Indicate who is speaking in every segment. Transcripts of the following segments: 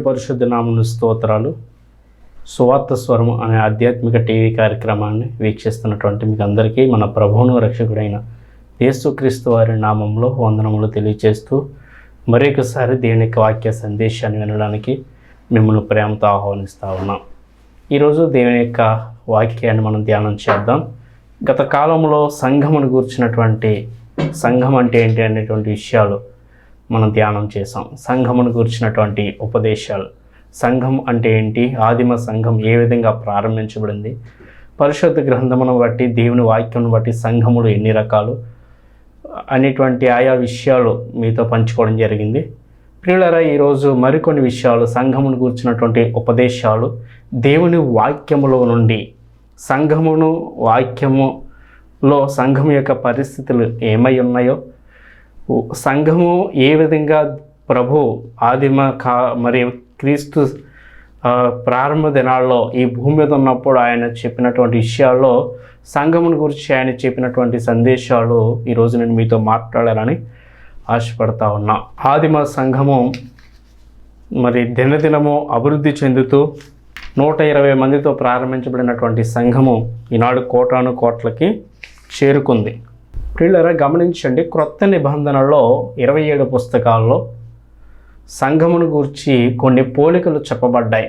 Speaker 1: దేవుని పరిశుద్ధ నామను స్తోత్రాలు. సువార్త స్వరము అనే ఆధ్యాత్మిక టీవీ కార్యక్రమాన్ని వీక్షిస్తున్నటువంటి మీకు అందరికీ మన ప్రభువును రక్షకుడైన యేసుక్రీస్తు వారి నామంలో వందనములు తెలియజేస్తూ మరొకసారి దేవుని యొక్క వాక్య సందేశాన్ని వినడానికి మిమ్మల్ని ప్రేమతో ఆహ్వానిస్తూ ఉన్నాం. ఈరోజు దేవుని యొక్క వాక్యాన్ని మనం ధ్యానం చేద్దాం. గత కాలంలో సంఘమును గూర్చినటువంటి సంఘం అంటే ఏంటి అనేటువంటి విషయాలు మనం ధ్యానం చేసాం సంఘమును గురించినటువంటి ఉపదేశాలు. సంఘం అంటే ఏంటి? ఆదిమ సంఘం ఏ విధంగా ప్రారంభించబడింది? పరిశుద్ధ గ్రంథమును బట్టి దేవుని వాక్యం బట్టి సంఘములు ఎన్ని రకాలు? అనేటువంటి ఆయా విషయాలు మీతో పంచుకోవడం జరిగింది. ప్రియులరా ఈరోజు మరికొన్ని విషయాలు సంఘమును కూర్చున్నటువంటి ఉపదేశాలు దేవుని వాక్యములో నుండి సంఘమును వాక్యములో సంఘం యొక్క పరిస్థితులు ఏమై ఉన్నాయో సంఘము ఏ విధంగా ప్రభు ఆదిమ కా మరియు క్రీస్తు ప్రారంభ దినాల్లో ఈ భూమి మీద ఉన్నప్పుడు ఆయన చెప్పినటువంటి విషయాల్లో సంఘముని గురించి ఆయన చెప్పినటువంటి సందేశాలు ఈరోజు నేను మీతో మాట్లాడాలని ఆశపడతా ఉన్నా. ఆదిమ సంఘము మరి దినదినము అభివృద్ధి చెందుతూ నూట ఇరవై మందితో ప్రారంభించబడినటువంటి సంఘము ఈనాడు కోటాను కోట్లకి చేరుకుంది. ప్రియులరా గమనించండి క్రొత్త నిబంధనలో ఇరవై ఏడు పుస్తకాల్లో సంఘమును గూర్చి కొన్ని పోలికలు చెప్పబడ్డాయి.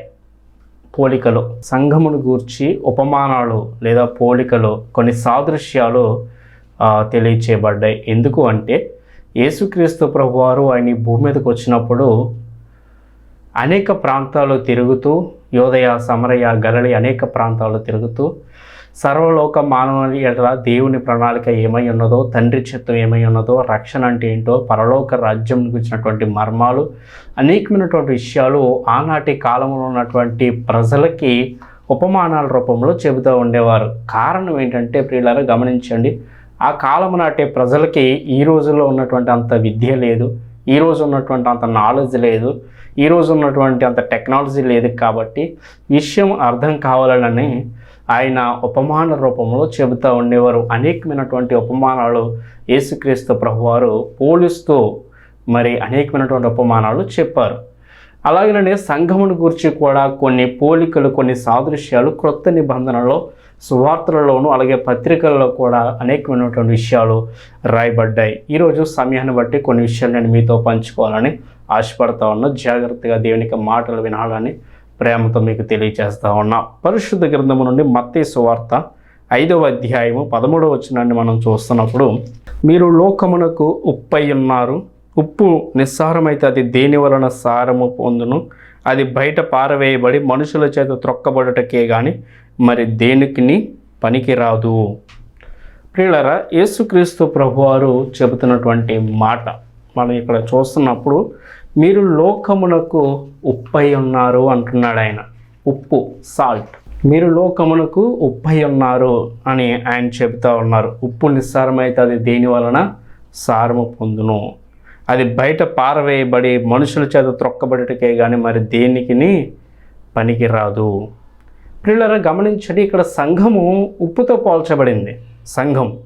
Speaker 1: పోలికలు సంఘమును గూర్చి ఉపమానాలు లేదా పోలికలు కొన్ని సాదృశ్యాలు తెలియచేయబడ్డాయి. ఎందుకు అంటే యేసుక్రీస్తు ప్రభువారు ఆయన భూమి మీదకి వచ్చినప్పుడు అనేక ప్రాంతాలు తిరుగుతూ యోదయ సమరయ గలలి అనేక ప్రాంతాలు తిరుగుతూ సర్వలోక మానవుని ఎడల దేవుని ప్రణాళిక ఏమై ఉన్నదో తండ్రి చిత్తం ఏమై ఉన్నదో రక్షణ అంటే ఏంటో పరలోక రాజ్యం గురించినటువంటి మర్మాలు అనేకమైనటువంటి విషయాలు ఆనాటి కాలంలో ఉన్నటువంటి ప్రజలకి ఉపమానాల రూపంలో చెబుతూ ఉండేవారు. కారణం ఏంటంటే ప్రియులారా గమనించండి. ఆ కాలం నాటి ప్రజలకి ఈ రోజుల్లో ఉన్నటువంటి అంత విద్య లేదు ఈ రోజు ఉన్నటువంటి అంత నాలెడ్జ్ లేదు ఈ రోజు ఉన్నటువంటి అంత టెక్నాలజీ లేదు కాబట్టి విషయం అర్థం కావాలని ఆయన ఉపమాన రూపంలో చెబుతూ ఉండేవారు. అనేకమైనటువంటి ఉపమానాలు యేసుక్రీస్తు ప్రభువారు పోలిస్తూ మరి అనేకమైనటువంటి ఉపమానాలు చెప్పారు. అలాగనే సంఘమును గురించి కూడా కొన్ని పోలికలు కొన్ని సాదృశ్యాలు క్రొత్త నిబంధనలో సువార్తలలోను అలాగే పత్రికల్లో కూడా అనేకమైనటువంటి విషయాలు రాయబడ్డాయి. ఈరోజు సమయాన్ని బట్టి కొన్ని విషయాలు నేను మీతో పంచుకోవాలని ఆశపడతా ఉన్నా. జాగ్రత్తగా దేవునికి మాటలు వినాలని ప్రేమతో మీకు తెలియజేస్తా ఉన్నాం. పరిశుద్ధ గ్రంథము నుండి మత్తే సువార్త ఐదవ అధ్యాయము పదమూడవ వచ్చినాన్ని మనం చూస్తున్నప్పుడు మీరు లోకమునకు ఉప్పై ఉన్నారు. ఉప్పు నిస్సారమైతే అది దేని వలన సారము పొందును? అది బయట పారవేయబడి మనుషుల చేత త్రొక్కబడుటకే కానీ మరి దేనికి పనికిరాదు? ప్రియులరా యేసుక్రీస్తు ప్రభువారు చెబుతున్నటువంటి మాట మనం ఇక్కడ చూస్తున్నప్పుడు మీరు లోకమునకు ఉప్పై ఉన్నారు అంటున్నాడు ఆయన. ఉప్పు సాల్ట్ మీరు లోకమునకు ఉప్పై ఉన్నారు అని ఆయన చెబుతూ ఉన్నారు. ఉప్పు నిస్సారమైతే అది దేని వలన? సారము పొందును. అది బయట పారవేయబడి మనుషుల చేత త్రొక్కబడిటకే కానీ మరి దేనికి పనికిరాదు. రాదు గమనించండి ఇక్కడ సంఘము ఉప్పుతో పోల్చబడింది. సంఘం.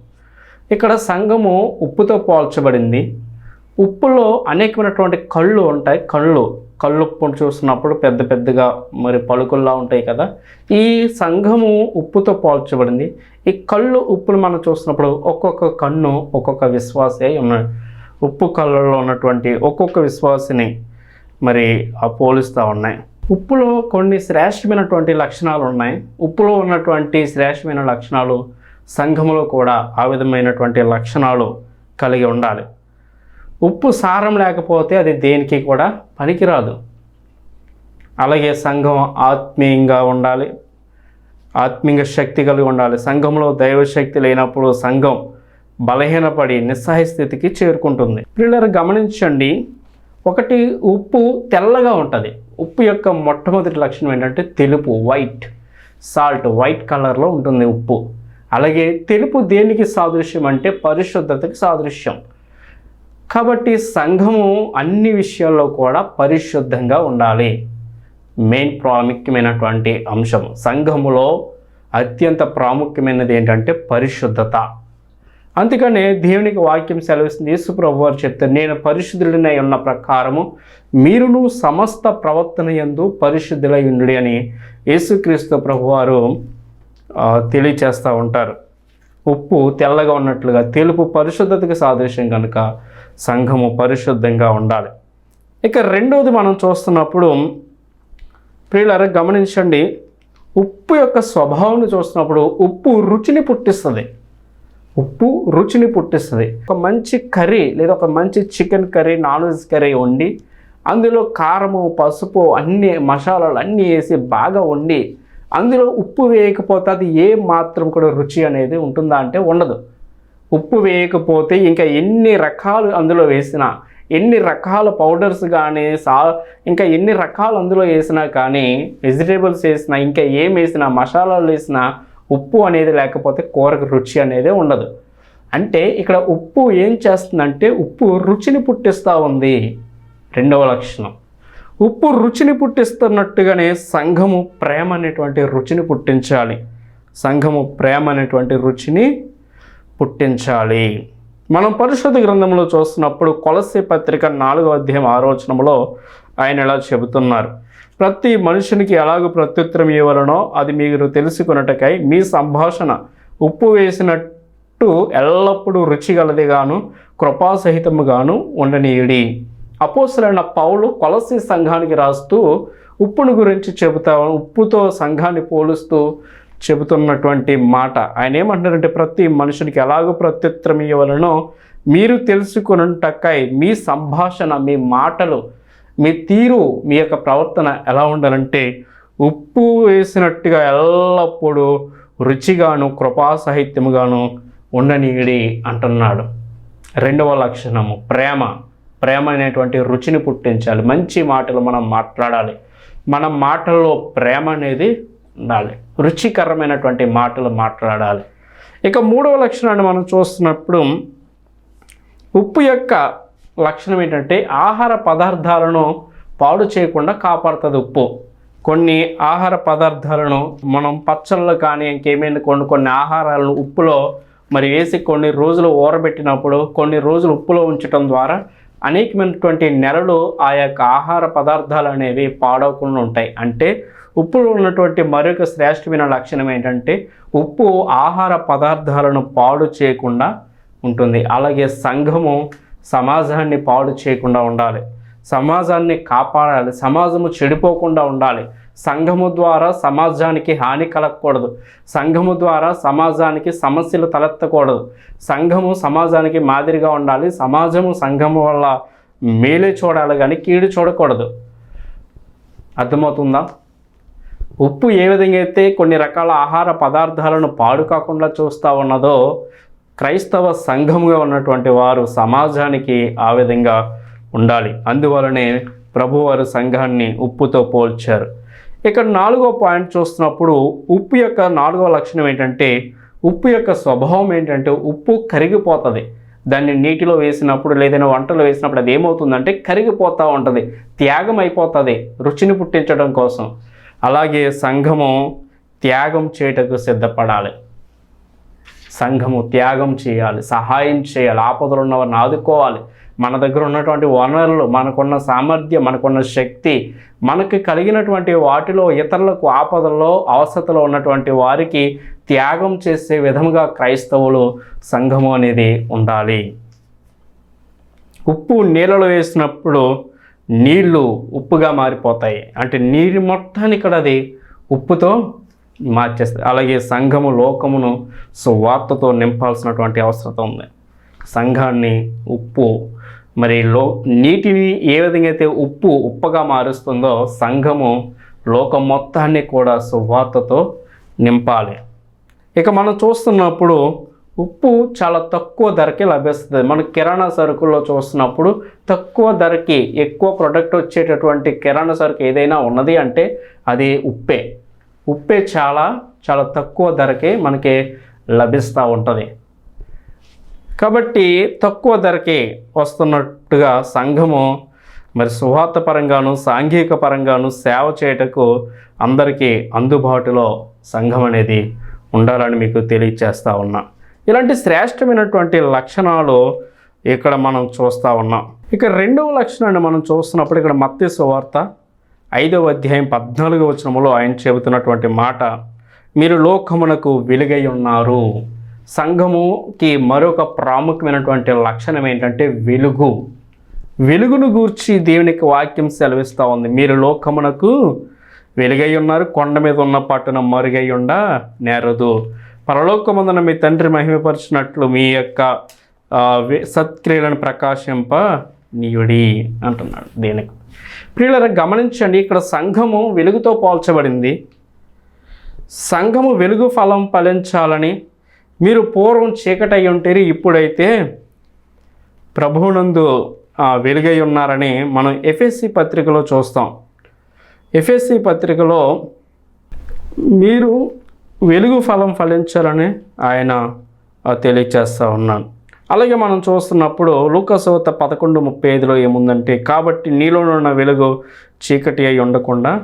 Speaker 1: ఇక్కడ సంఘము ఉప్పుతో పోల్చబడింది. ఉప్పులో అనేకమైనటువంటి కళ్ళు ఉంటాయి. కళ్ళు. కళ్ళు ఉప్పును చూసినప్పుడు పెద్ద పెద్దగా మరి పలుకుల్లా ఉంటాయి కదా. ఈ సంఘము ఉప్పుతో పోల్చబడింది. ఈ కళ్ళు ఉప్పును మనం చూసినప్పుడు ఒక్కొక్క కన్ను ఒక్కొక్క విశ్వాసే అయి ఉన్నాయి ఉప్పు కళ్ళలో ఉన్నటువంటి ఒక్కొక్క విశ్వాసిని మరి ఆ పోలుస్తూ ఉన్నాయి. ఉప్పులో కొన్ని శ్రేష్టమైనటువంటి లక్షణాలు ఉన్నాయి. ఉప్పులో ఉన్నటువంటి శ్రేష్టమైన లక్షణాలు సంఘములో కూడా ఆ విధమైనటువంటి లక్షణాలు కలిగి ఉండాలి. ఉప్పు సారం లేకపోతే అది దేనికి కూడా పనికిరాదు. అలాగే సంఘం ఆత్మీయంగా ఉండాలి. ఆత్మీయ శక్తి కలిగి ఉండాలి. సంఘంలో దైవశక్తి లేనప్పుడు సంఘం బలహీనపడి నిస్సహాయ స్థితికి చేరుకుంటుంది. పిల్లలు గమనించండి ఒకటి ఉప్పు తెల్లగా ఉంటుంది. ఉప్పు యొక్క మొట్టమొదటి లక్షణం ఏంటంటే తెలుపు వైట్. సాల్ట్ వైట్ కలర్లో ఉంటుంది ఉప్పు. అలాగే తెలుపు దేనికి సాదృశ్యం అంటే పరిశుద్ధతకి సాదృశ్యం. కాబట్టి సంఘము అన్ని విషయాల్లో కూడా పరిశుద్ధంగా ఉండాలి. మెయిన్ ప్రాముఖ్యమైనటువంటి అంశం. సంఘములో అత్యంత ప్రాముఖ్యమైనది ఏంటంటే పరిశుద్ధత. అందుకనే దేవునికి వాక్యం సెలవిస్తుంది. యేసుప్రభు వారు చెప్తారు నేను పరిశుద్ధుడినై ఉన్న ప్రకారము మీరును సమస్త ప్రవర్తన యందు పరిశుద్ధులై ఉండి అని యేసుక్రీస్తు ప్రభు వారు తెలియచేస్తూ ఉంటారు. ఉప్పు తెల్లగా ఉన్నట్లుగా తెలుపు పరిశుద్ధతకు సాదృశ్యం కనుక సంఘము పరిశుద్ధంగా ఉండాలి. ఇక రెండవది మనం చూస్తున్నప్పుడు ప్రియులారా గమనించండి ఉప్పు యొక్క స్వభావాన్ని చూస్తున్నప్పుడు ఉప్పు రుచిని పుట్టిస్తుంది. ఉప్పు రుచిని పుట్టిస్తుంది. ఒక మంచి కర్రీ లేదా ఒక మంచి chicken curry non veg curry వండి అందులో కారము పసుపు అన్ని మసాలాలు అన్నీ వేసి బాగా వండి అందులో ఉప్పు వేయకపోతే అది ఏ మాత్రం కూడా రుచి అనేది ఉంటుందా అంటే ఉండదు. ఉప్పు వేయకపోతే ఇంకా ఎన్ని రకాలు అందులో వేసినా ఎన్ని రకాల పౌడర్స్ కానీ సా ఇంకా ఎన్ని రకాలు అందులో వేసినా కానీ వెజిటేబుల్స్ వేసినా ఇంకా ఏం వేసినా మసాలాలు వేసినా ఉప్పు అనేది లేకపోతే కూరకు రుచి అనేది ఉండదు. అంటే ఇక్కడ ఉప్పు ఏం చేస్తుందంటే ఉప్పు రుచిని పుట్టిస్తూ ఉంది. రెండవ లక్షణం. ఉప్పు రుచిని పుట్టిస్తున్నట్టుగానే సంఘము ప్రేమ అనేటువంటి రుచిని పుట్టించాలి. సంఘము ప్రేమ అనేటువంటి రుచిని పుట్టించాలి. మనం పరిశుద్ధ గ్రంథంలో చూస్తున్నప్పుడు కొలసి పత్రిక నాలుగో అధ్యాయం ఆలోచనలో ఆయన ఇలా చెబుతున్నారు. ప్రతి మనుషునికి ఎలాగో ప్రత్యుత్తరం ఇవ్వాలనో అది మీరు తెలుసుకున్నటకై మీ సంభాషణ ఉప్పు వేసినట్టు ఎల్లప్పుడూ రుచిగలదిగాను కృపాసహితముగాను ఉండనీయుడి. అపోసలైన పౌలు కొలసి సంఘానికి రాస్తూ ఉప్పును గురించి చెబుతా ఉప్పుతో సంఘాన్ని పోలుస్తూ చెబుతున్నటువంటి మాట. ఆయన ఏమంటున్నారంటే ప్రతి మనుషునికి ఎలాగో ప్రత్యుత్తరం ఇవ్వవలనో మీరు తెలుసుకున్నటక్కై మీ సంభాషణ మీ మాటలు మీ తీరు మీ యొక్క ప్రవర్తన ఎలా ఉండాలంటే ఉప్పు వేసినట్టుగా ఎల్లప్పుడూ రుచిగాను కృపాసాహిత్యముగాను ఉండనీయుడి అంటున్నాడు. రెండవ లక్షణము ప్రేమ. ప్రేమ అనేటువంటి రుచిని పుట్టించాలి. మంచి మాటలు మనం మాట్లాడాలి. మన మాటల్లో ప్రేమ అనేది ఉండాలి. రుచికరమైనటువంటి మాటలు మాట్లాడాలి. ఇక మూడవ లక్షణాన్ని మనం చూస్తున్నప్పుడు ఉప్పు యొక్క లక్షణం ఏంటంటే ఆహార పదార్థాలను పాడు చేయకుండా కాపాడుతుంది ఉప్పు. కొన్ని ఆహార పదార్థాలను మనం పచ్చళ్ళు కానీ ఇంకేమైనా కొన్ని కొన్ని ఆహారాలను ఉప్పులో మరి వేసి కొన్ని రోజులు ఊరబెట్టినప్పుడు కొన్ని రోజులు ఉప్పులో ఉంచడం ద్వారా అనేకమైనటువంటి నెలలు ఆ యొక్క ఆహార పదార్థాలు అనేవి పాడవకుండా ఉంటాయి. అంటే ఉప్పులో ఉన్నటువంటి మరొక శ్రేష్టమైన లక్షణం ఏంటంటే ఉప్పు ఆహార పదార్థాలను పాడు చేయకుండా ఉంటుంది. అలాగే సంఘము సమాజాన్ని పాడు చేయకుండా ఉండాలి. సమాజాన్ని కాపాడాలి. సమాజము చెడిపోకుండా ఉండాలి. సంఘము ద్వారా సమాజానికి హాని కలగకూడదు. సంఘము ద్వారా సమాజానికి సమస్యలు తలెత్తకూడదు. సంఘము సమాజానికి మాదిరిగా ఉండాలి. సమాజము సంఘము వల్ల మేలే చూడాలి కానీ కీడు చూడకూడదు. అర్థమవుతుందా? ఉప్పు ఏ విధంగా అయితే కొన్ని రకాల ఆహార పదార్థాలను పాడు కాకుండా చూస్తూ ఉన్నదో క్రైస్తవ సంఘముగా ఉన్నటువంటి వారు సమాజానికి ఆ విధంగా ఉండాలి. అందువలనే ప్రభువారు సంఘాన్ని ఉప్పుతో పోల్చారు. ఇక్కడ నాలుగో పాయింట్ చూస్తున్నప్పుడు ఉప్పు యొక్క నాలుగో లక్షణం ఏంటంటే ఉప్పు యొక్క స్వభావం ఏంటంటే ఉప్పు కరిగిపోతుంది. దాన్ని నీటిలో వేసినప్పుడు లేదైనా వంటలో వేసినప్పుడు అది ఏమవుతుందంటే కరిగిపోతూ ఉంటుంది. త్యాగం అయిపోతుంది. రుచిని పుట్టించడం కోసం. అలాగే సంఘము త్యాగం చేయటకు సిద్ధపడాలి. సంఘము త్యాగం చేయాలి సహాయం చేయాలి ఆపదలు ఉన్నవారిని ఆదుకోవాలి. మన దగ్గర ఉన్నటువంటి వనరులు మనకున్న సామర్థ్యం మనకున్న శక్తి మనకి కలిగినటువంటి వాటిలో ఇతరులకు ఆపదల్లో అవసరతలో ఉన్నటువంటి వారికి త్యాగం చేసే విధముగా క్రైస్తవులు సంఘము అనేది ఉండాలి. ఉప్పు నీళ్ళలో వేసినప్పుడు నీళ్ళు ఉప్పుగా మారిపోతాయి. అంటే నీరు మొత్తాన్ని ఇక్కడ అది ఉప్పుతో మార్చేస్తుంది అలాగే సంఘము లోకమును సువార్తతో నింపాల్సినటువంటి అవసరం ఉంది. సంఘాన్ని ఉప్పు మరి లో నీటిని ఏ విధంగా అయితే ఉప్పు ఉప్పగా మారుస్తుందో సంఘము లోకం మొత్తాన్ని కూడా సువార్తతో నింపాలి. ఇక మనం చూస్తున్నప్పుడు ఉప్పు చాలా తక్కువ ధరకే లభిస్తుంది. మనం కిరాణా సరుకుల్లో చూస్తున్నప్పుడు తక్కువ ధరకి ఎక్కువ ప్రొడక్ట్ వచ్చేటటువంటి కిరాణా సరుకు ఏదైనా ఉన్నది అంటే అది ఉప్పే. ఉప్పే చాలా చాలా తక్కువ ధరకే మనకి లభిస్తూ ఉంటుంది. కాబట్టి తక్కువ ధరకే వస్తున్నట్టుగా సంఘము మరి సువార్త పరంగాను సాంఘిక పరంగాను సేవ చేయటకు అందరికీ అందుబాటులో సంఘం అనేది ఉండాలని మీకు తెలియచేస్తా ఉన్నా. ఇలాంటి శ్రేష్టమైనటువంటి లక్షణాలు ఇక్కడ మనం చూస్తూ ఉన్నాం. ఇక రెండవ లక్షణాన్ని మనం చూస్తున్నప్పుడు ఇక్కడ మత్స్య సువార్త ఐదవ అధ్యాయం పద్నాలుగవ వచనంలో ఆయన చెబుతున్నటువంటి మాట మీరు లోకమునకు వెలుగై ఉన్నారు. సంఘముకి మరొక ప్రాముఖ్యమైనటువంటి లక్షణం ఏంటంటే వెలుగు. వెలుగును గూర్చి దేవునికి వాక్యం సెలవిస్తూ ఉంది. మీరు లోకమునకు వెలుగై ఉన్నారు కొండ మీద ఉన్న పట్టణం మరుగై ఉండ నేరదు. పరలోకమందున మీ తండ్రి మహిమపరిచినట్లు మీ యొక్క సత్క్రియలను ప్రకాశింప నీయుడి అంటున్నాడు దేనికి. ప్రియులరా గమనించండి ఇక్కడ సంఘము వెలుగుతో పోల్చబడింది. సంఘము వెలుగు ఫలం ఫలించాలని మీరు పూర్వం చీకటై ఉంటే ఇప్పుడైతే ప్రభువునందు వెలుగై ఉన్నారని మనం ఎఫ్ఎస్సి పత్రికలో చూస్తాం. ఎఫ్ఎస్సి పత్రికలో మీరు వెలుగు ఫలం ఫలించాలని ఆయన తెలియచేస్తూ ఉన్నాను అలాగే మనం చూస్తున్నప్పుడు లూకసవత పదకొండు ముప్పై ఐదులో ఏముందంటే కాబట్టి నీలో ఉన్న వెలుగు చీకటి అయి ఉండకుండా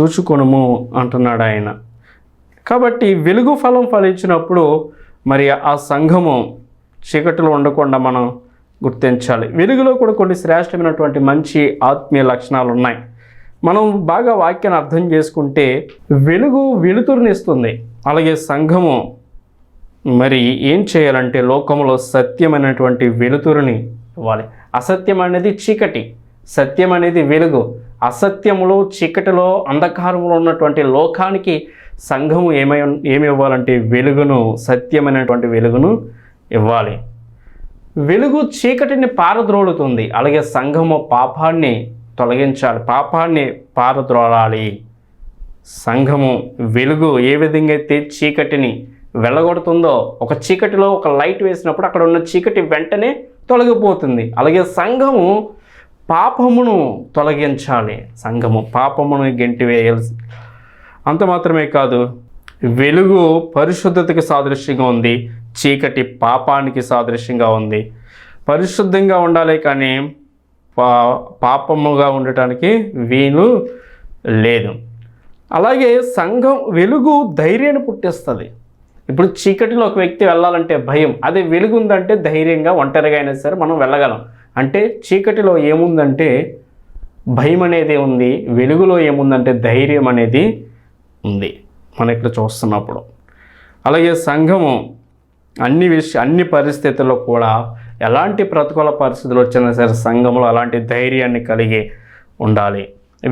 Speaker 1: చూచుకొనుము అంటున్నాడు ఆయన. కాబట్టి వెలుగు ఫలం ఫలించినప్పుడు మరి ఆ సంఘము చీకటిలో ఉండకుండా మనం గుర్తించాలి. వెలుగులో కూడా కొన్ని శ్రేష్టమైనటువంటి మంచి ఆత్మీయ లక్షణాలు ఉన్నాయి మనం బాగా వాక్యాన్ని అర్థం చేసుకుంటే వెలుగు వెలుతురునిస్తుంది. అలాగే సంఘము మరి ఏం చేయాలంటే లోకంలో సత్యమైనటువంటి వెలుతురుని ఇవ్వాలి. అసత్యం అనేది చీకటి సత్యం అనేది వెలుగు. అసత్యములో చీకటిలో అంధకారంలో ఉన్నటువంటి లోకానికి సంఘము ఏమై ఏమి ఇవ్వాలంటే వెలుగును సత్యమైనటువంటి వెలుగును ఇవ్వాలి. వెలుగు చీకటిని పారద్రోలుతుంది. అలాగే సంఘము పాపాన్ని తొలగించాలి. పాపాన్ని పారద్రోలాలి. సంఘము వెలుగు ఏ విధంగా అయితే చీకటిని వెళ్ళగొడుతుందో ఒక చీకటిలో ఒక లైట్ వేసినప్పుడు అక్కడ ఉన్న చీకటి వెంటనే తొలగిపోతుంది. అలాగే సంఘము పాపమును తొలగించాలి. సంఘము పాపమును గెంటి వేయాల్సి అంత మాత్రమే కాదు వెలుగు పరిశుద్ధతకి సాదృశ్యంగా ఉంది చీకటి పాపానికి సాదృశ్యంగా ఉంది. పరిశుద్ధంగా ఉండాలి కానీ పా పాపముగా ఉండటానికి వీలు లేదు. అలాగే సంఘం వెలుగు ధైర్యాన్ని పుట్టిస్తుంది. ఇప్పుడు చీకటిలో ఒక వ్యక్తి వెళ్ళాలంటే భయం. అదే వెలుగు ఉందంటే ధైర్యంగా ఒంటరిగా అయినా సరే మనం వెళ్ళగలం. అంటే చీకటిలో ఏముందంటే భయం అనేది ఉంది వెలుగులో ఏముందంటే ధైర్యం అనేది ఉంది. మనం ఇక్కడ చూస్తున్నప్పుడు. అలాగే సంఘము అన్ని విష అన్ని పరిస్థితుల్లో కూడా ఎలాంటి ప్రతికూల పరిస్థితులు వచ్చినా సరే సంఘంలో అలాంటి ధైర్యాన్ని కలిగి ఉండాలి.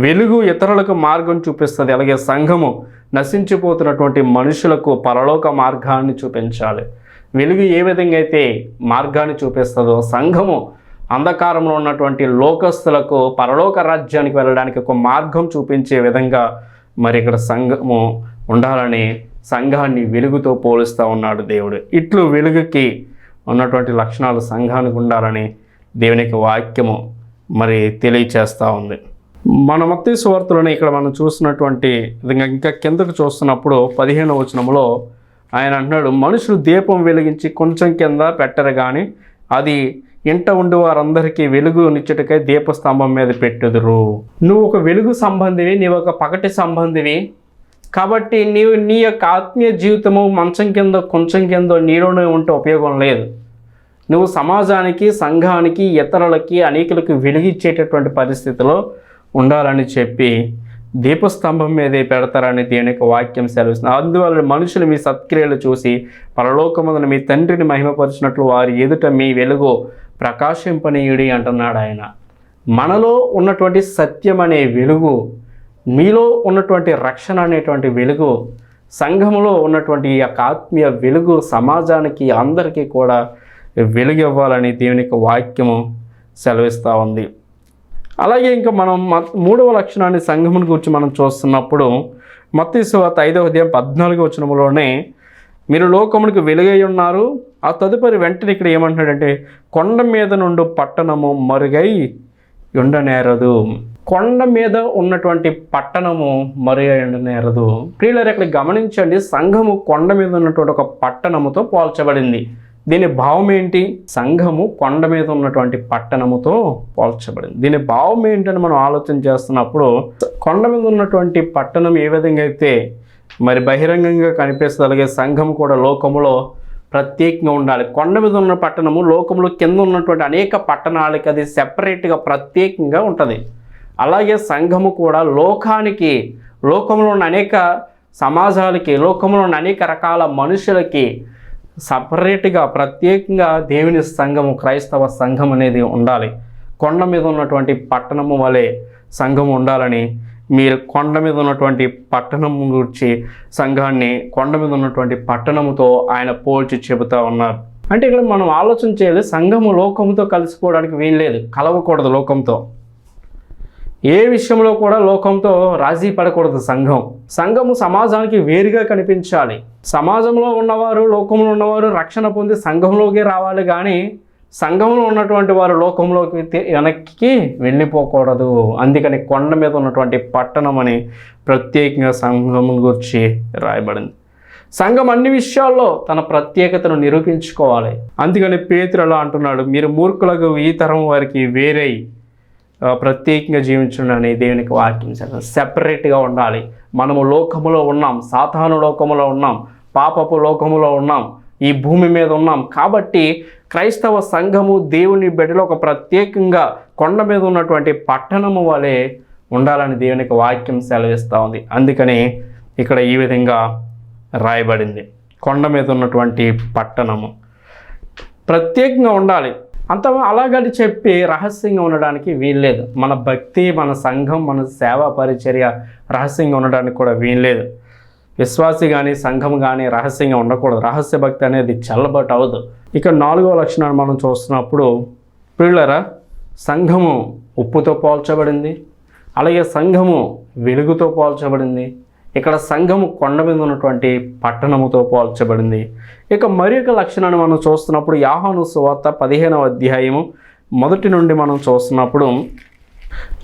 Speaker 1: వెలుగు ఇతరులకు మార్గం చూపిస్తుంది. అలాగే సంఘము నశించిపోతున్నటువంటి మనుషులకు పరలోక మార్గాన్ని చూపించాలి. వెలుగు ఏ విధంగా అయితే మార్గాన్ని చూపిస్తుందో సంఘము అంధకారంలో ఉన్నటువంటి లోకస్తులకు పరలోక రాజ్యానికి వెళ్ళడానికి ఒక మార్గం చూపించే విధంగా మరి ఇక్కడ సంఘము ఉండాలని సంఘాన్ని వెలుగుతో పోలుస్తూ ఉన్నాడు దేవుడు. ఇట్లు వెలుగుకి ఉన్నటువంటి లక్షణాలు సంఘానికి ఉండాలని దేవునికి వాక్యము మరి తెలియచేస్తూ ఉంది. మన మత్తి సువార్తలను ఇక్కడ మనం చూసినటువంటి విధంగా ఇంకా కిందకు చూస్తున్నప్పుడు పదిహేను వచనంలో ఆయన అంటున్నాడు మనుషులు దీపం వెలిగించి కొంచెం కింద పెట్టరు కానీ అది ఇంట ఉండి వారందరికీ వెలుగు నిచ్చుటకై దీపస్తంభం మీద పెట్టుదురు. నువ్వు ఒక వెలుగు సంబంధివి నీవు ఒక పగటి సంబంధివి కాబట్టి నీవు నీ యొక్క ఆత్మీయ జీవితము మంచం కింద కొంచెం కింద నీలోనే ఉంటే ఉపయోగం లేదు. నువ్వు సమాజానికి సంఘానికి ఇతరులకి అనేకులకు వెలిగిచ్చేటటువంటి పరిస్థితిలో ఉండాలని చెప్పి దీపస్తంభం మీదే పెడతారని దేని యొక్క వాక్యం సెలవిస్తుంది. అందువల్ల మనుషులు మీ సత్క్రియలు చూసి పరలోకమందున మీ తండ్రిని మహిమపరిచినట్లు వారి ఎదుట మీ వెలుగు ప్రకాశింపనీయుడి అంటున్నాడు ఆయన. మనలో ఉన్నటువంటి సత్యం అనే వెలుగు మీలో ఉన్నటువంటి రక్షణ అనేటువంటి వెలుగు సంఘములో ఉన్నటువంటి ఈ యొక్క ఆత్మీయ వెలుగు సమాజానికి అందరికీ కూడా వెలుగు ఇవ్వాలని దేవుని యొక్క వాక్యము సెలవిస్తూ ఉంది. అలాగే ఇంకా మనం మూడవ లక్షణాన్ని సంఘముని గురించి మనం చూస్తున్నప్పుడు మత్తీశ్వాత ఐదవ ఉదయం పద్నాలుగు వచనములోనే మీరు లోకమునికి వెలుగై ఉన్నారు ఆ తదుపరి వెంటనే ఇక్కడ ఏమంటున్నాడంటే కొండ మీద నుండి పట్టణము మరుగై ఉండనేరదు. కొండ మీద ఉన్నటువంటి పట్టణము మరుగై ఉండనేరదు ప్రియులారు ఇక్కడ గమనించండి సంఘము కొండ మీద ఉన్నటువంటి ఒక పట్టణముతో పోల్చబడింది. దీని భావం ఏంటి? సంఘము కొండ మీద ఉన్నటువంటి పట్టణముతో పోల్చబడింది. దీని భావం ఏంటని మనం ఆలోచన చేస్తున్నప్పుడు కొండ మీద ఉన్నటువంటి పట్టణం ఏ విధంగా అయితే మరి బహిరంగంగా కనిపిస్తుంది అలాగే సంఘం కూడా లోకములో ప్రత్యేకంగా ఉండాలి. కొండ మీద ఉన్న పట్టణము లోకంలో కింద ఉన్నటువంటి అనేక పట్టణాలకి అది సెపరేట్గా ప్రత్యేకంగా ఉంటుంది. అలాగే సంఘము కూడా లోకానికి లోకంలో ఉన్న అనేక సమాజాలకి లోకంలో ఉన్న అనేక రకాల మనుషులకి సపరేట్గా ప్రత్యేకంగా దేవుని సంఘము క్రైస్తవ సంఘం అనేది ఉండాలి. కొండ మీద ఉన్నటువంటి పట్టణము వలె సంఘం ఉండాలని మీరు కొండ మీద ఉన్నటువంటి పట్టణం గురించి సంఘాన్ని కొండ మీద ఉన్నటువంటి పట్టణముతో ఆయన పోల్చి చెబుతా ఉన్నారు. అంటే ఇక్కడ మనం ఆలోచన చేయాలి సంఘము లోకంతో కలిసిపోవడానికి వీల్లేదు కలవకూడదు లోకంతో. ఏ విషయంలో కూడా లోకంతో రాజీ పడకూడదు సంఘం. సంఘము సమాజానికి వేరుగా కనిపించాలి. సమాజంలో ఉన్నవారు లోకంలో ఉన్నవారు రక్షణ పొంది సంఘంలోకి రావాలి కానీ సంఘంలో ఉన్నటువంటి వారు లోకంలోకి వెనక్కి వెళ్ళిపోకూడదు. అందుకని కొండ మీద ఉన్నటువంటి పట్టణం అని ప్రత్యేకంగా సంఘం గురించి రాయబడింది. సంఘం అన్ని విషయాల్లో తన ప్రత్యేకతను నిరూపించుకోవాలి. అందుకని పేతురు ఎలా అంటున్నాడు మీరు మూర్ఖులకు ఈ తరం వారికి వేరై ప్రత్యేకంగా జీవించడం అని దేవునికి వాక్యం సెపరేట్గా ఉండాలి. మనము లోకములో ఉన్నాం. సాధారణ లోకములో ఉన్నాం. పాపపు లోకములో ఉన్నాం. ఈ భూమి మీద ఉన్నాం. కాబట్టి క్రైస్తవ సంఘము దేవుని బిడ్డలో ఒక ప్రత్యేకంగా కొండ మీద ఉన్నటువంటి పట్టణము వలె ఉండాలని దేవునికి వాక్యం సెలవిస్తూ ఉంది. అందుకని ఇక్కడ ఈ విధంగా రాయబడింది. కొండ మీద ఉన్నటువంటి పట్టణము. ప్రత్యేకంగా ఉండాలి. అంత అలాగని చెప్పి రహస్యంగా ఉండడానికి వీల్లేదు. మన భక్తి మన సంఘం మన సేవా పరిచర్య రహస్యంగా ఉండడానికి కూడా వీల్లేదు. విశ్వాసి కానీ సంఘం కానీ రహస్యంగా ఉండకూడదు. రహస్య భక్తి అనేది చల్లబట్ అవ్వదు. ఇక నాలుగో లక్షణాన్ని మనం చూస్తున్నప్పుడు పిల్లరా సంఘము ఉప్పుతో పోల్చబడింది. అలాగే సంఘము వెలుగుతో పోల్చబడింది. ఇక్కడ సంఘము కొండ మీద ఉన్నటువంటి పట్టణముతో పోల్చబడింది. ఇక మరి ఒక లక్షణాన్ని మనం చూస్తున్నప్పుడు యాహాను సువార్త పదిహేనవ అధ్యాయము మొదటి నుండి మనం చూస్తున్నప్పుడు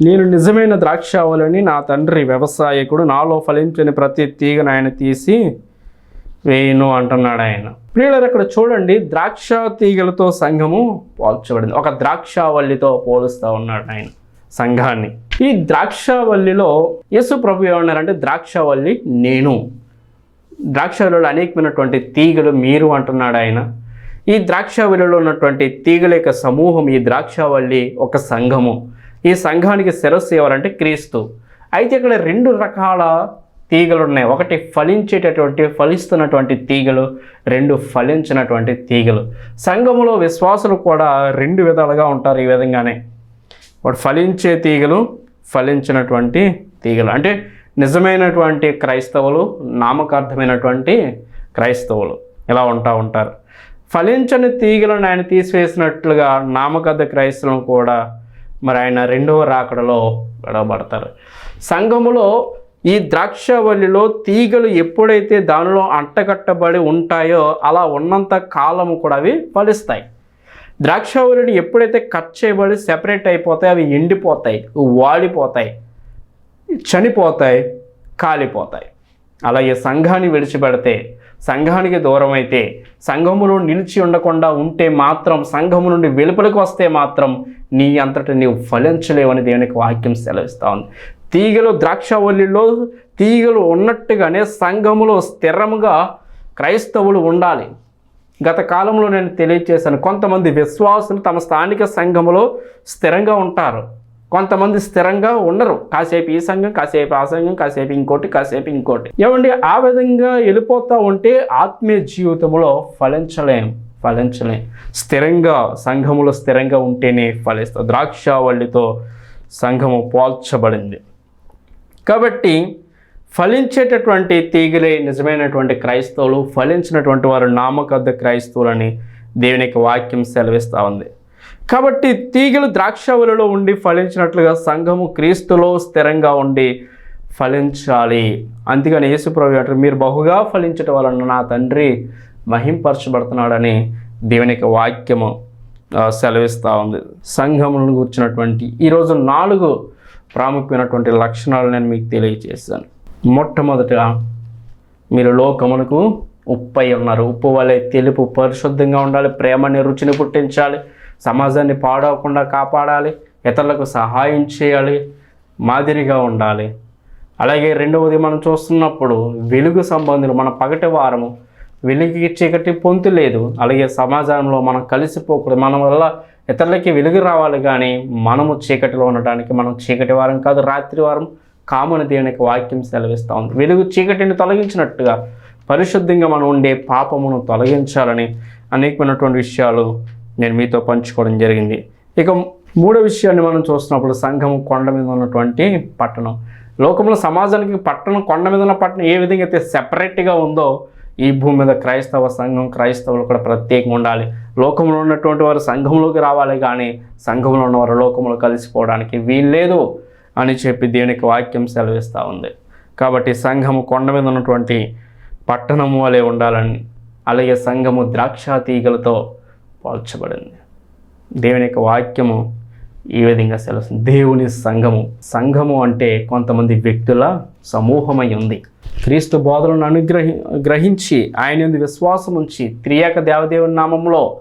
Speaker 1: నేను నిజమైన ద్రాక్షావళిని నా తండ్రి వ్యవసాయకుడు నాలో ఫలించని ప్రతి తీగను ఆయన తీసి వేయును అంటున్నాడు ఆయన. ప్రియులరు ఇక్కడ చూడండి ద్రాక్ష తీగలతో సంఘము పోల్చబడింది. ఒక ద్రాక్షావల్లితో పోలుస్తూ ఉన్నాడు ఆయన. సంఘాన్ని. ఈ ద్రాక్షవల్లిలో యేసు ప్రభు ఏమన్నారంటే ద్రాక్షవల్లి నేను. ద్రాక్షావల్లిలో అనేకమైనటువంటి తీగలు మీరు అంటున్నాడు ఆయన. ఈ ద్రాక్షవల్లిలో ఉన్నటువంటి తీగల యొక్క సమూహం ఈ ద్రాక్షవల్లి ఒక సంఘము. ఈ సంఘానికి శిరస్సు ఎవరంటే క్రీస్తు. అయితే ఇక్కడ రెండు రకాల తీగలు ఉన్నాయి. ఒకటి ఫలించేటటువంటి ఫలిస్తున్నటువంటి తీగలు రెండు ఫలించినటువంటి తీగలు. సంఘములో విశ్వాసులు కూడా రెండు విధాలుగా ఉంటారు ఈ విధంగానే. వాడు ఫలించే తీగలు ఫలించినటువంటి తీగలు. అంటే నిజమైనటువంటి క్రైస్తవులు నామకార్థమైనటువంటి క్రైస్తవులు ఇలా ఉంటా ఉంటారు. ఫలించని తీగలను ఆయన తీసివేసినట్లుగా నామకార్థ క్రైస్తవులను కూడా మరి ఆయన రెండవ రాకడలో గడవబడతారు సంఘములో ఈ ద్రాక్షవల్లిలో తీగలు ఎప్పుడైతే దానిలో అంటగట్టబడి ఉంటాయో అలా ఉన్నంత కాలము కూడా అవి ఫలిస్తాయి. ద్రాక్షావళిని ఎప్పుడైతే కట్ చేయబడి సెపరేట్ అయిపోతాయి అవి ఎండిపోతాయి వాడిపోతాయి చనిపోతాయి కాలిపోతాయి. అలాగే సంఘాన్ని విడిచిపెడితే సంఘానికి దూరం అయితే సంఘములో నిలిచి ఉండకుండా ఉంటే మాత్రం సంఘము నుండి వెలుపలికి వస్తే మాత్రం నీ అంతటి నీవు ఫలించలేవని దేవునికి వాక్యం సెలవిస్తా ఉంది. తీగలు ద్రాక్షవల్లిలో తీగలు ఉన్నట్టుగానే సంఘములో స్థిరముగా క్రైస్తవులు ఉండాలి. గత కాలంలో నేను తెలియజేశాను కొంతమంది విశ్వాసులు తమ స్థానిక సంఘములో స్థిరంగా ఉంటారు. కొంతమంది స్థిరంగా ఉండరు. కాసేపు ఈ సంఘం కాసేపు ఆ సంఘం కాసేపు ఇంకోటి కాసేపు ఇంకోటి. ఏమండి? ఆ విధంగా వెళ్ళిపోతూ ఉంటే ఆత్మీయ జీవితంలో ఫలించలేం ఫలించలేం. స్థిరంగా సంఘములో స్థిరంగా ఉంటేనే ఫలిస్తా. ద్రాక్షావళితో సంఘము పోల్చబడింది. కాబట్టి ఫలించేటటువంటి తీగలే నిజమైనటువంటి క్రైస్తవులు ఫలించినటువంటి వారు నామకద్ద క్రైస్తవులని దేవునికి వాక్యం సెలవిస్తూ ఉంది. కాబట్టి తీగలు ద్రాక్షవలలో ఉండి ఫలించినట్లుగా సంఘము క్రీస్తులో స్థిరంగా ఉండి ఫలించాలి. అందుకని యేసుప్రభు అంటారు మీరు బహుగా ఫలించటం వలన నా తండ్రి మహింపరచబడుతున్నాడని దేవునికి వాక్యము సెలవిస్తూ ఉంది. సంఘములను కూర్చున్నటువంటి ఈరోజు నాలుగు ప్రాముఖ్యమైనటువంటి లక్షణాలు నేను మీకు తెలియజేశాను. మొట్టమొదట మీరు లోకమునకు ఉప్పు ఉన్నారు. ఉప్పు వలె తెలుపు పరిశుద్ధంగా ఉండాలి. ప్రేమని రుచిని పుట్టించాలి. సమాజాన్ని పాడవకుండా కాపాడాలి. ఇతరులకు సహాయం చేయాలి. మాదిరిగా ఉండాలి. అలాగే రెండవది మనం చూస్తున్నప్పుడు వెలుగు సంబంధులు మన పగటి వారము వెలుగుకి చీకటి పొంతు లేదు. అలాగే సమాజంలో మనం కలిసిపోకూడదు. మన వల్ల ఇతరులకి వెలుగు రావాలి కానీ మనము చీకటిలో ఉండడానికి మనం చీకటి వారం కాదు రాత్రి వారం కామని దేవునికి వాక్యం సెలవిస్తూ ఉంది. వెలుగు చీకటిని తొలగించినట్టుగా పరిశుద్ధంగా మనం ఉండే పాపమును తొలగించాలని అనేకమైనటువంటి విషయాలు నేను మీతో పంచుకోవడం జరిగింది. ఇక మూడో విషయాన్ని మనం చూస్తున్నప్పుడు సంఘం కొండ మీద ఉన్నటువంటి పట్టణం. లోకంలో సమాజానికి పట్టణం కొండ మీద ఉన్న పట్టణం ఏ విధంగా అయితే సెపరేట్గా ఉందో ఈ భూమి మీద క్రైస్తవ సంఘం క్రైస్తవులు కూడా ప్రత్యేకంగా ఉండాలి. లోకంలో ఉన్నటువంటి వారు సంఘంలోకి రావాలి కానీ సంఘంలో ఉన్నవారు లోకంలో కలిసిపోవడానికి వీల్లేదు. అని చెప్పి దేవునికి వాక్యం సెలవిస్తూ ఉంది. కాబట్టి సంఘము కొండ మీద ఉన్నటువంటి పట్టణము వలె ఉండాలని అలాగే సంఘము ద్రాక్ష తీగలతో పోల్చబడింది. దేవుని యొక్క వాక్యము ఈ విధంగా సెలవుస్తుంది. దేవుని సంఘము సంఘము అంటే కొంతమంది వ్యక్తుల సమూహమై ఉంది. క్రీస్తు బోధలను అనుగ్రహి గ్రహించి ఆయన విశ్వాసం ఉంచి త్రియాక దేవదేవుని నామంలో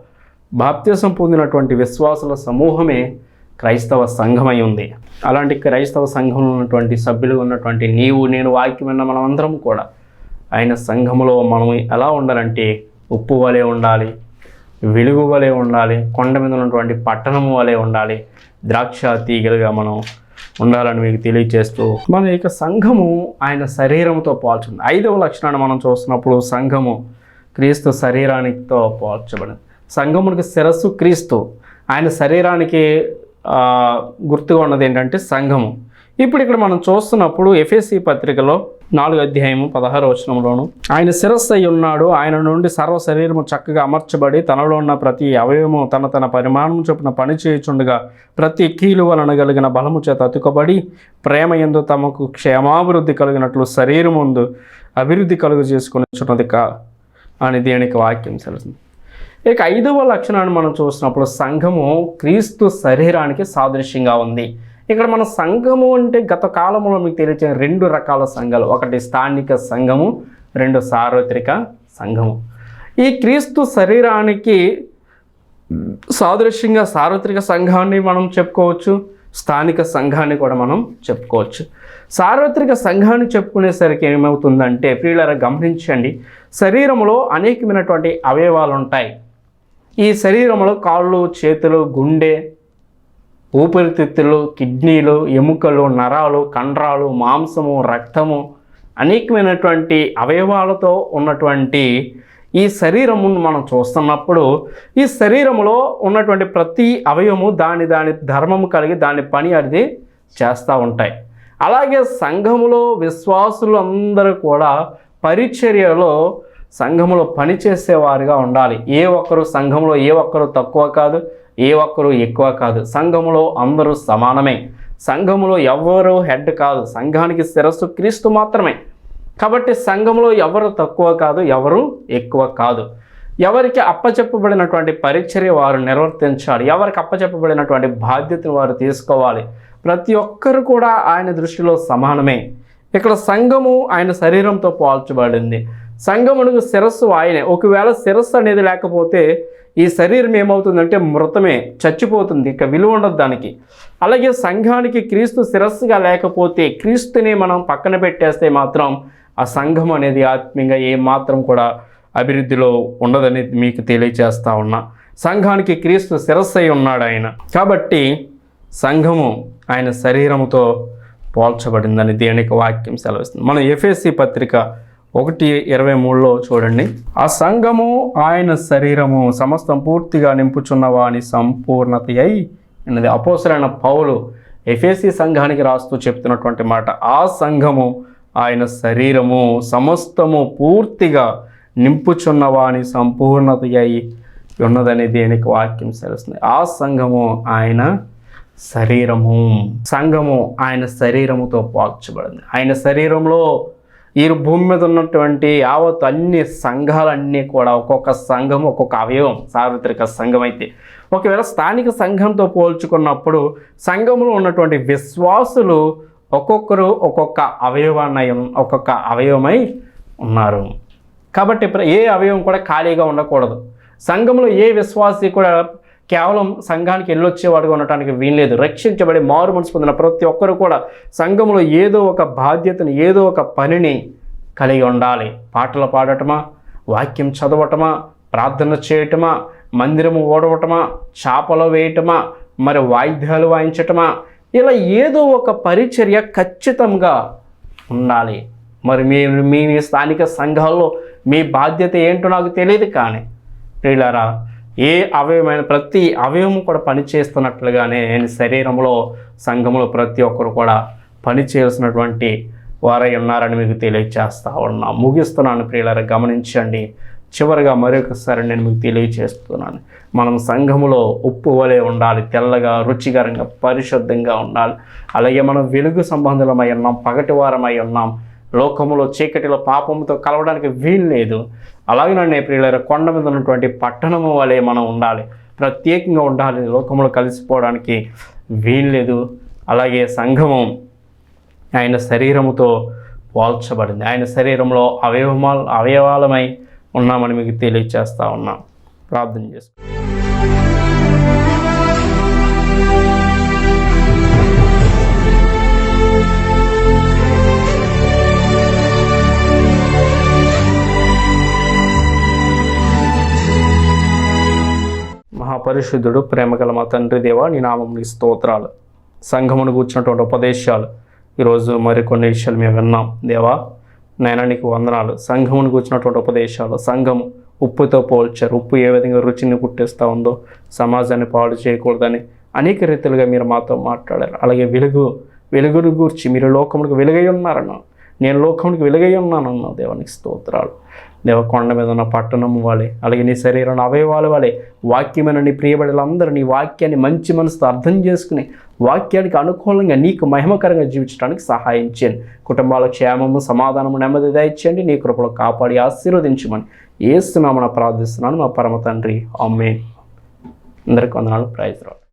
Speaker 1: బాప్త్యసం పొందినటువంటి విశ్వాసుల సమూహమే క్రైస్తవ సంఘమై ఉంది. అలాంటి క్రైస్తవ సంఘంలో ఉన్నటువంటి సభ్యులు ఉన్నటువంటి నీవు నేను వాక్యం విన్న మనమందరం కూడా ఆయన సంఘములో మనం ఎలా ఉండాలంటే ఉప్పు వలె ఉండాలి వెలుగు వలె ఉండాలి కొండ మీద ఉన్నటువంటి పట్టణము వలె ఉండాలి ద్రాక్ష తీగలుగా మనం ఉండాలని మీకు తెలియజేస్తూ మన యొక్క సంఘము ఆయన శరీరంతో పోల్చుంది. ఐదవ లక్షణాన్ని మనం చూస్తున్నప్పుడు సంఘము క్రీస్తు శరీరానికితో పోల్చబడింది. సంఘమునికి శిరస్సు క్రీస్తు. ఆయన శరీరానికి గుర్తుగా ఉన్నది ఏంటంటే సంఘము. ఇప్పుడు ఇక్కడ మనం చూస్తున్నప్పుడు ఎఫ్ఎస్సి పత్రికలో నాలుగు అధ్యాయము పదహారు వచనంలోను ఆయన శిరస్సు అయి ఉన్నాడు ఆయన నుండి సర్వ శరీరము చక్కగా అమర్చబడి తనలో ఉన్న ప్రతి అవయవము తన తన పరిమాణం చొప్పున పని చేయుచుండగా ప్రతి కీలు వలన కలిగిన బలము చేత అతుకబడి ప్రేమ ఎందు తమకు క్షేమాభివృద్ధి కలిగినట్లు శరీరం ముందు అభివృద్ధి కలుగు చేసుకుని కా అని దేనికి వాక్యం తెలుస్తుంది ఇక ఐదవ లక్షణాన్ని మనం చూసినప్పుడు సంఘము క్రీస్తు శరీరానికి సాదృశ్యంగా ఉంది. ఇక్కడ మన సంఘము అంటే గత కాలంలో మీకు తెలియచిన రెండు రకాల సంఘాలు. ఒకటి స్థానిక సంఘము రెండు సార్వత్రిక సంఘము. ఈ క్రీస్తు శరీరానికి సాదృశ్యంగా సార్వత్రిక సంఘాన్ని మనం చెప్పుకోవచ్చు స్థానిక సంఘాన్ని కూడా మనం చెప్పుకోవచ్చు. సార్వత్రిక సంఘాన్ని చెప్పుకునేసరికి ఏమవుతుందంటే ప్రియులరా గమనించండి శరీరంలో అనేకమైనటువంటి అవయవాలు ఉంటాయి. ఈ శరీరంలో కాళ్ళు చేతులు గుండె ఊపిరితిత్తులు కిడ్నీలు ఎముకలు నరాలు కండరాలు మాంసము రక్తము అనేకమైనటువంటి అవయవాలతో ఉన్నటువంటి ఈ శరీరమును మనం చూస్తున్నప్పుడు ఈ శరీరంలో ఉన్నటువంటి ప్రతి అవయవము దాని దాని ధర్మము కలిగి దాని పని అది చేస్తూ ఉంటాయి. అలాగే సంఘములో విశ్వాసులు అందరూ కూడా పరిచర్యలో సంఘములో పనిచేసేవారుగా ఉండాలి. ఏ ఒక్కరు సంఘంలో ఏ ఒక్కరు తక్కువ కాదు ఏ ఒక్కరు ఎక్కువ కాదు. సంఘములో అందరూ సమానమే. సంఘములో ఎవరు హెడ్ కాదు. సంఘానికి శిరస్సు క్రీస్తు మాత్రమే. కాబట్టి సంఘంలో ఎవరు తక్కువ కాదు ఎవరు ఎక్కువ కాదు. ఎవరికి అప్పచెప్పబడినటువంటి పరిచర్య వారు నిర్వర్తించాలి. ఎవరికి అప్పచెప్పబడినటువంటి బాధ్యతను వారు తీసుకోవాలి. ప్రతి ఒక్కరు కూడా ఆయన దృష్టిలో సమానమే. ఇక్కడ సంఘము ఆయన శరీరంతో పోల్చబడింది. సంగమునకు శిరస్సు ఆయనే. ఒకవేళ శిరస్సు అనేది లేకపోతే ఈ శరీరం ఏమవుతుందంటే మృతమే చచ్చిపోతుంది. ఇక విలువ ఉండదు దానికి. అలాగే సంఘానికి క్రీస్తు శిరస్సుగా లేకపోతే క్రీస్తుని మనం పక్కన పెట్టేస్తే మాత్రం ఆ సంఘం అనేది ఆత్మీయంగా ఏమాత్రం కూడా అభివృద్ధిలో ఉండదని మీకు తెలియజేస్తా ఉన్నా. సంఘానికి క్రీస్తు శిరస్సు అయి ఉన్నాడు ఆయన. కాబట్టి సంఘము ఆయన శరీరముతో పోల్చబడిందని దేనికి వాక్యం సెలవిస్తుంది. మన ఎఫ్ఎస్సి పత్రిక ఒకటి ఇరవై మూడులో చూడండి. ఆ సంఘము ఆయన శరీరము సమస్తం పూర్తిగా నింపుచున్న వాని సంపూర్ణత అయి అన్నది అపోసరైన పౌలు ఎఫ్ఎస్సి సంఘానికి రాస్తూ చెప్తున్నటువంటి మాట. ఆ సంఘము ఆయన శరీరము సమస్తము పూర్తిగా నింపుచున్న వాని సంపూర్ణత అయి ఉన్నదని దేనికి వాక్యం సరిస్తుంది ఆ సంఘము ఆయన శరీరము. సంఘము ఆయన శరీరముతో పోల్చబడింది. ఆయన శరీరంలో ఈ భూమి మీద ఉన్నటువంటి యావత్ అన్ని సంఘాలన్నీ కూడా ఒక్కొక్క సంఘం ఒక్కొక్క అవయవం సార్వత్రిక సంఘం అయితే. ఒకవేళ స్థానిక సంఘంతో పోల్చుకున్నప్పుడు సంఘంలో ఉన్నటువంటి విశ్వాసులు ఒక్కొక్కరు ఒక్కొక్క అవయవాన్ని ఒక్కొక్క అవయవమై ఉన్నారు. కాబట్టి ఏ అవయవం కూడా ఖాళీగా ఉండకూడదు. సంఘంలో ఏ విశ్వాసి కూడా కేవలం సంఘానికి వెళ్ళొచ్చేవాడుగా ఉండటానికి వీల్లేదు. రక్షించబడి మారు మనసు పొందిన ప్రతి ఒక్కరు కూడా సంఘంలో ఏదో ఒక బాధ్యతని ఏదో ఒక పనిని కలిగి ఉండాలి. పాటలు పాడటమా? వాక్యం చదవటమా? ప్రార్థన చేయటమా? మందిరము ఓడవటమా? చేపలు వేయటమా? మరి వాయిద్యాలు వాయించటమా? ఇలా ఏదో ఒక పరిచర్య ఖచ్చితంగా ఉండాలి. మరి మీ మీ స్థానిక సంఘాల్లో మీ బాధ్యత ఏంటో నాకు తెలియదు కానీ ప్రియులారా ఏ అవయవమైన ప్రతి అవయవం కూడా పనిచేస్తున్నట్లుగానే నేను శరీరంలో సంఘంలో ప్రతి ఒక్కరు కూడా పనిచేయాల్సినటువంటి వారై ఉన్నారని మీకు తెలియచేస్తా ఉన్నా. ముగిస్తున్నాను ప్రియులారా గమనించండి. చివరిగా మరొకసారి నేను మీకు తెలియజేస్తున్నాను మనం సంఘములో ఉప్పు వలె ఉండాలి తెల్లగా రుచికరంగా పరిశుద్ధంగా ఉండాలి. అలాగే మనం వెలుగు సంబంధులమై ఉన్నాం పగటివారమై ఉన్నాం. లోకములో చీకటిలో పాపంతో కలవడానికి వీలు లేదు. అలాగే నన్ను ప్రియుల కొండ మీద ఉన్నటువంటి పట్టణము వలె మనం ఉండాలి. ప్రత్యేకంగా ఉండాలి. లోకంలో కలిసిపోవడానికి వీలు లేదు అలాగే సంఘము ఆయన శరీరముతో పోల్చబడింది. ఆయన శరీరంలో అవయవమాల అవయవాలమై ఉన్నామని మీకు తెలియచేస్తా ఉన్నాం. ప్రార్థన చేసుకో మహాపరిశుద్ధుడు ప్రేమగల మా తండ్రి దేవా నీ నామం నీ స్తోత్రాలు సంఘమును కూర్చున్నటువంటి ఉపదేశాలు ఈరోజు మరికొన్ని విషయాలు మేము విన్నాం. దేవా నైనా నీకు వందనాలు. సంఘమును కూర్చున్నటువంటి ఉపదేశాలు సంఘము ఉప్పుతో పోల్చారు. ఉప్పు ఏ విధంగా రుచిని పుట్టిస్తూ ఉందో సమాజాన్ని పాడు చేయకూడదని అనేక రీతిలుగా మీరు మాతో మాట్లాడారు. అలాగే వెలుగు వెలుగును గూర్చి మీరు లోకములకు వెలుగై ఉన్నారన్నా నేను లోకానికి వెలుగై ఉన్నానన్నా దేవునికి స్తోత్రాలు. దేవ కొండ మీద ఉన్న పట్టణము వాళ్ళే అలాగే నీ శరీరం అవయవాలు వాళ్ళే వాక్యమైన నీ ప్రియబడులందరూ నీ వాక్యాన్ని మంచి మనసుతో అర్థం చేసుకుని వాక్యానికి అనుకూలంగా నీకు మహిమకరంగా జీవించడానికి సహాయం చేయండి. కుటుంబాల క్షేమము సమాధానము నెమ్మది దయచేయండి. నీ కృపలో కాపాడి ఆశీర్వదించమని ఏస్తున్నామని ప్రార్థిస్తున్నాను మా పరమ తండ్రి. అమ్మే అందరికి వందనాలు. ప్రైజ్ రావు